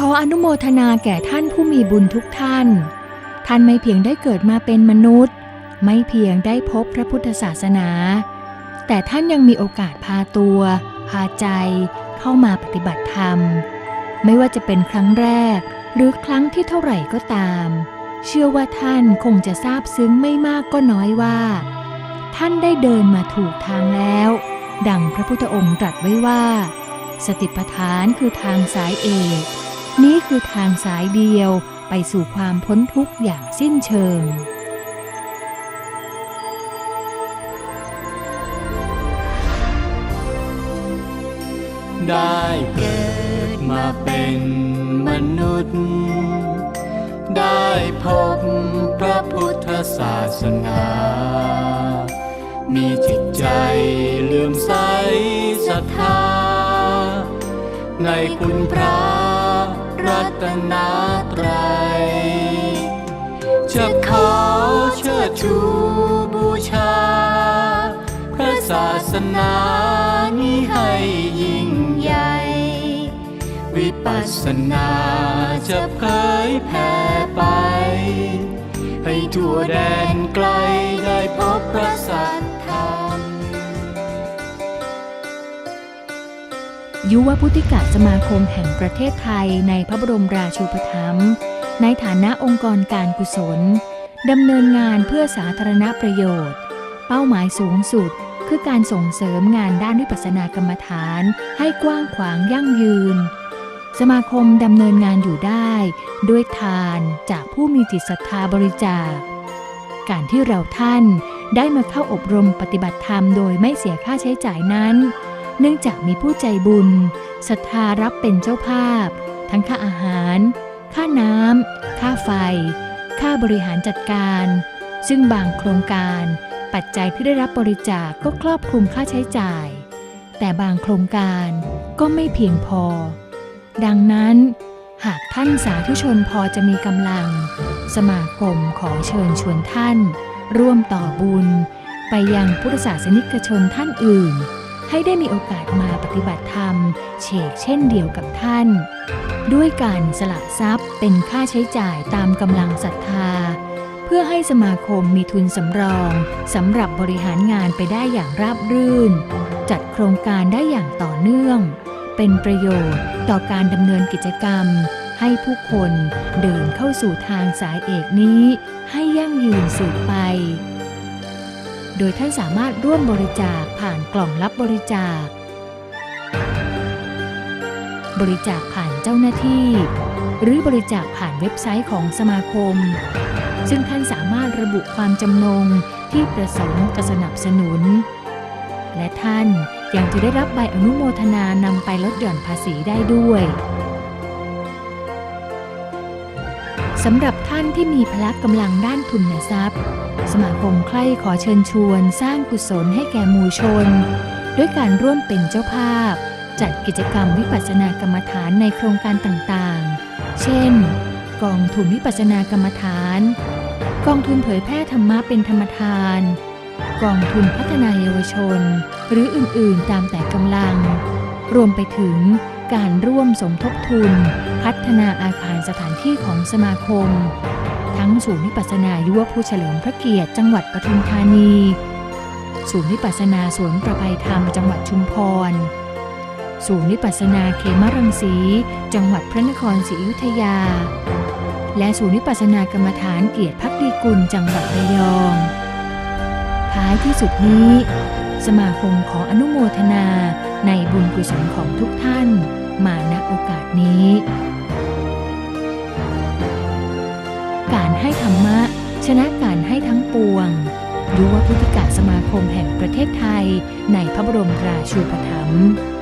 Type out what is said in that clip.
ขอนุโมทนาแก่ท่านผู้มีบุญทุกท่าน ท่านไม่เพียงได้เกิดมาเป็นมนุษย์ ไม่เพียงได้พบพระพุทธศาสนา แต่ท่านยังมีโอกาสพาตัว พาใจ เข้ามาปฏิบัติธรรม ไม่ว่าจะเป็นครั้งแรก หรือครั้งที่เท่าไหร่ก็ตาม เชื่อว่าท่านคงจะทราบซึ้งไม่มากก็น้อยว่า ท่านได้เดินมาถูกทางแล้ว ดังพระพุทธองค์ตรัสไว้ว่า สติปัฏฐานคือทางสายเอก นี้คือทางสายเดียวไปสู่ความพ้นทุกข์อย่างสิ้นเชิง ได้เกิดมาเป็นมนุษย์ ได้พบพระพุทธศาสนา มีจิตใจเลื่อมใสศรัทธา ในคุณพระ รัตนตรัยจะขอเชิดชูบูชา พระศาสนานี้ให้ยิ่งใหญ่ วิปัสสนาจะเผยแผ่ไป ให้ทั่วแดนไกลได้พบพระสัท ยุวพุทธิกะสมาคมแห่งประเทศไทยในพระบรมราชูปถัมภ์ในฐานะองค์กรการกุศลดำเนินงานเพื่อสาธารณประโยชน์ เป้าหมายสูงสุด คือการส่งเสริมงานด้านวิปัสสนากรรมฐาน ให้กว้างขวางยั่งยืน สมาคมดำเนินงานอยู่ได้ ด้วยทานจากผู้มีจิตศรัทธาบริจาค การที่เราท่านได้มาเข้าอบรมปฏิบัติธรรมโดยไม่เสียค่าใช้จ่ายนั้น เนื่องจากมีผู้ใจบุญศรัทธารับเป็นเจ้าภาพ ทั้งค่าอาหาร ค่าน้ำค่าไฟ ค่าบริหารจัดการ ซึ่งบางโครงการ ปัจจัยที่ได้รับบริจาคก็ครอบคลุมค่าใช้จ่าย แต่บางโครงการก็ไม่เพียงพอ ดังนั้นหากท่านสาธุชนพอจะมีกำลัง สมาคมขอเชิญชวนท่าน ร่วมต่อบุญ ไปยังพุทธศาสนิกชนท่านอื่น ให้ได้มีโอกาสมาปฏิบัติธรรม เชกเช่นเดียวกับท่าน ด้วยการสละทรัพย์เป็นค่าใช้จ่ายตามกำลังศรัทธา เพื่อให้สมาคมมีทุนสำรองสำหรับบริหารงานไปได้อย่างราบรื่น จัดโครงการได้อย่างต่อเนื่อง เป็นประโยชน์ต่อการดำเนินกิจกรรม ให้ผู้คนเดินเข้าสู่ทางสายเอกนี้ ให้ยั่งยืนสืบไป โดยท่านสามารถร่วมบริจาคผ่านกล่องรับบริจาค บริจาคผ่านเจ้าหน้าที่ หรือบริจาคผ่านเว็บไซต์ของสมาคม ซึ่งท่านสามารถระบุความจำนงที่ประสงค์จะสนับสนุน และท่านยังจะได้รับใบอนุโมทนานำไปลดหย่อนภาษีได้ด้วย สำหรับท่านที่มีพละกำลังด้านทุนทรัพย์ สมาคมใคร่ขอเชิญชวนสร้างกุศลให้แก่มูชน ด้วยการร่วมเป็นเจ้าภาพ จัดกิจกรรมวิปัสสนากรรมฐานในโครงการต่างๆ เช่น กองทุนวิปัสสนากรรมฐาน กองทุนเผยแพร่ธรรมะเป็นธรรมทาน กองทุนพัฒนาเยาวชน หรืออื่นๆตามแต่กำลัง รวมไปถึงการร่วมสมทบทุน พัฒนาอาคารสถานที่ของสมาคม ทั้งศูนย์วิปัสนายุวผู้เฉลิมพระเกียรติจังหวัดปทุมธานี ศูนย์วิปัสนาสวนประภัยธรรมจังหวัดชุมพร ศูนย์วิปัสนาเขมรังสี จังหวัดพระนครศรีอยุธยา และศูนย์วิปัสสนากรรมฐานเกียรติพักดีกุลจังหวัดระยอง ท้ายที่สุดนี้สมาคมขออนุโมทนาในบุญกุศลของทุกท่าน มาณโอกาสนี้ ชนะการให้ทั้งปวง ยุวพุทธิกาสมาคมแห่งประเทศไทย ในพระบรมราชูปถัมภ์